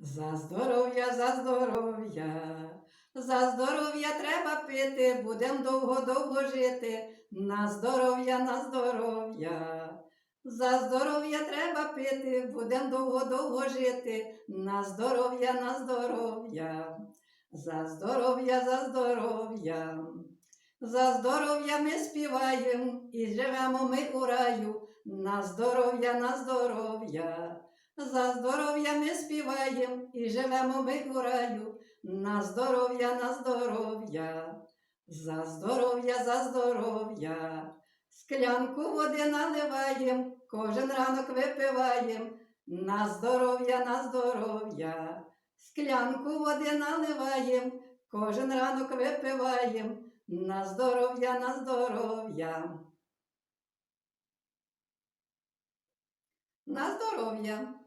За здоров'я, за здоров'я, за здоров'я треба пити, будем довго-довго жити. На здоров'я, на здоров'я. За здоров'я треба пити, будем довго-довго жити. На здоров'я, на здоров'я. За здоров'я, за здоров'я. За здоров'я ми співаємо і живемо ми у раю. На здоров'я, на здоров'я. За здоров'я ми співаємо і живемо ми у раю. На здоров'я, на здоров'я. За здоров'я, за здоров'я. Склянку води наливаєм, кожен ранок випиваєм. На здоров'я, на здоров'я. Склянку води наливаєм, кожен ранок випиваєм. На здоров'я, на здоров'я. На здоров'я.